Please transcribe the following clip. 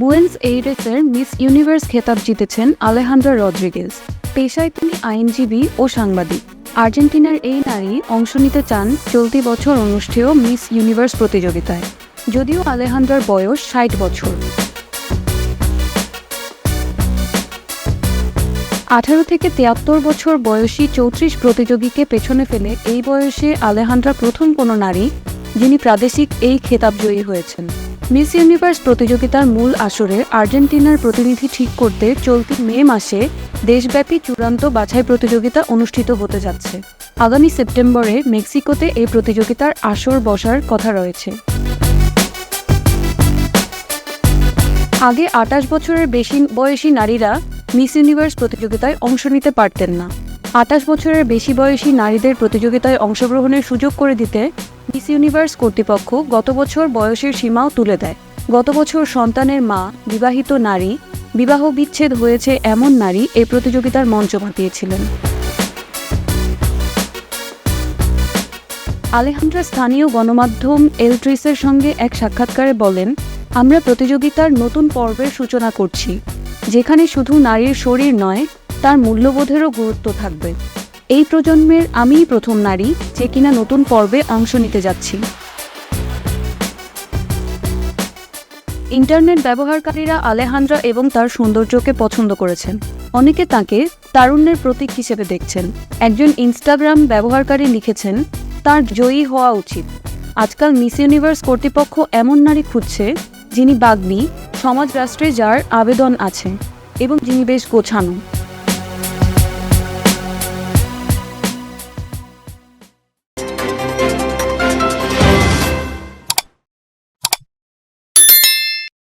Buenos এইরেসের miss universe খেতাব জিতেছেন আলেহান্দ্রা Rodriguez পেশায় তিনি আইনজীবী ও সাংবাদিক। আর্জেন্টিনার এই নারী অংশ নিতে চান চলতি বছর অনুষ্ঠেয় মিস ইউনিভার্স প্রতিযোগিতায়। যদিও আলেহান্দ্রার বয়স ষাট বছর। আঠারো থেকে তিয়াত্তর বছর বয়সী চৌত্রিশ প্রতিযোগীকে পেছনে ফেলে এই বয়সে আলেহান্দ্রা প্রথম কোনো নারী যিনি প্রাদেশিক এই খেতাব জয়ী হয়েছেন। মিস ইউনিভার্স প্রতিযোগিতার মূল আসরে আর্জেন্টিনার প্রতিনিধি ঠিক করতে চলতি মে মাসে দেশব্যাপী চূড়ান্ত বাছাই প্রতিযোগিতা অনুষ্ঠিত হতে যাচ্ছে। আগামী সেপ্টেম্বরে মেক্সিকোতে এই প্রতিযোগিতার আসর বসার কথা রয়েছে। আগে আটাশ বছরের বেশি বয়সী নারীরা মিস ইউনিভার্স প্রতিযোগিতায় অংশ নিতে পারতেন না। আটাশ বছরের বেশি বয়সী নারীদের প্রতিযোগিতায় অংশগ্রহণের সুযোগ করে দিতে মিস ইউনিভার্স কর্তৃপক্ষ গত বছর বয়সের সীমাও তুলে দেয়। গত বছর সন্তানের মা, বিবাহিত নারী, বিবাহ বিচ্ছেদ হয়েছে এমন নারী এই প্রতিযোগিতার মঞ্চ মাতিয়েছিলেন আলেহান্দ্রা স্থানীয় গণমাধ্যম এলট্রিসের সঙ্গে এক সাক্ষাৎকারে বলেন, আমরা প্রতিযোগিতার নতুন পর্বের সূচনা করছি, যেখানে শুধু নারীর শরীর নয়, তার মূল্যবোধেরও গুরুত্ব থাকবে। এই প্রজন্মের আমিই প্রথম নারী যে কিনা নতুন পর্বে অংশ নিতে যাচ্ছি। ইন্টারনেট ব্যবহারকারীরা আলেহান্দ্রা এবং তার সৌন্দর্যকে পছন্দ করেছেন। অনেকে তাকে তারুণ্যের প্রতীক হিসেবে দেখছেন। একজন ইনস্টাগ্রাম ব্যবহারকারী লিখেছেন, তার জয়ী হওয়া উচিত। আজকাল মিস ইউনিভার্স কর্তৃপক্ষ এমন নারী খুঁজছে যিনি বাগ্মী সমাজ রাষ্ট্রে যার আবেদন আছে এবং যিনি বেশ গোছানো।